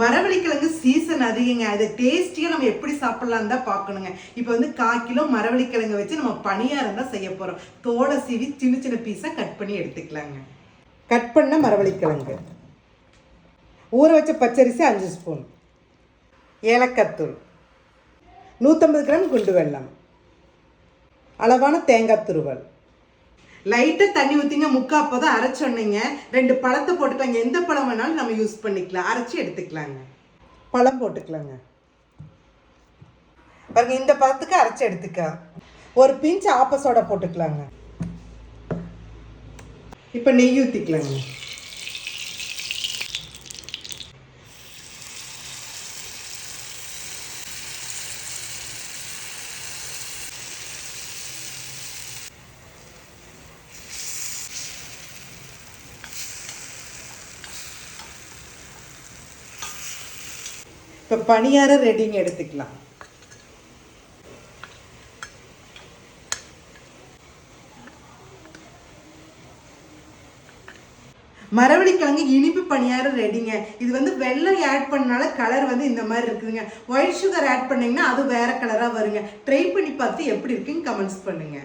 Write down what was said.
மரவள்ளிக்கிழங்கு season அதிகங்க. அது டேஸ்டியாக நம்ம எப்படி சாப்பிட்லான்னு தான் பார்க்கணுங்க. இப்போ வந்து கால் கிலோ மரவள்ளிக்கிழங்கு வச்சு நம்ம பணியாரம் தான் செய்ய போகிறோம் தோலை சீவி சின்ன சின்ன பீஸாக கட் பண்ணி எடுத்துக்கலாங்க. கட் பண்ண மரவள்ளிக்கிழங்கு. ஊற வச்ச பச்சரிசி அஞ்சு ஸ்பூன் ஏலக்காத்தூள் நூற்றம்பது கிராம் குண்டு வெள்ளம் அளவான தேங்காய் துருவல். லைட்டாக தண்ணி ஊற்றிங்க முக்கா அப்போதான் அரைச்சோன்னீங்க ரெண்டு பழத்தை போட்டுக்கலாங்க. எந்த பழம் வேணாலும் நம்ம யூஸ் பண்ணிக்கலாம். அரைச்சி எடுத்துக்கலாங்க. பழம் போட்டுக்கலாங்க. பாருங்க இந்த பழத்துக்கு அரைச்சி எடுத்துக்க. ஒரு பிஞ்ச் ஆப்ப சோடா போட்டுக்கலாங்க. இப்போ நெய் ஊற்றிக்கலாங்க இப்போ பணியார ரெடிங்க எடுத்துக்கலாம். மரவள்ளிக்கிழங்கு இனிப்பு பணியாரம் ரெடிங்க இது வந்து வெள்ளம் ஆட் பண்ணனால கலர் வந்து இந்த மாதிரி இருக்குதுங்க. ஒயிட் சுகர் ஆட் பண்ணீங்கன்னா அது வேற கலராக வருங்க. ட்ரை பண்ணி பார்த்து எப்படி இருக்குன்னு கமெண்ட்ஸ் பண்ணுங்க.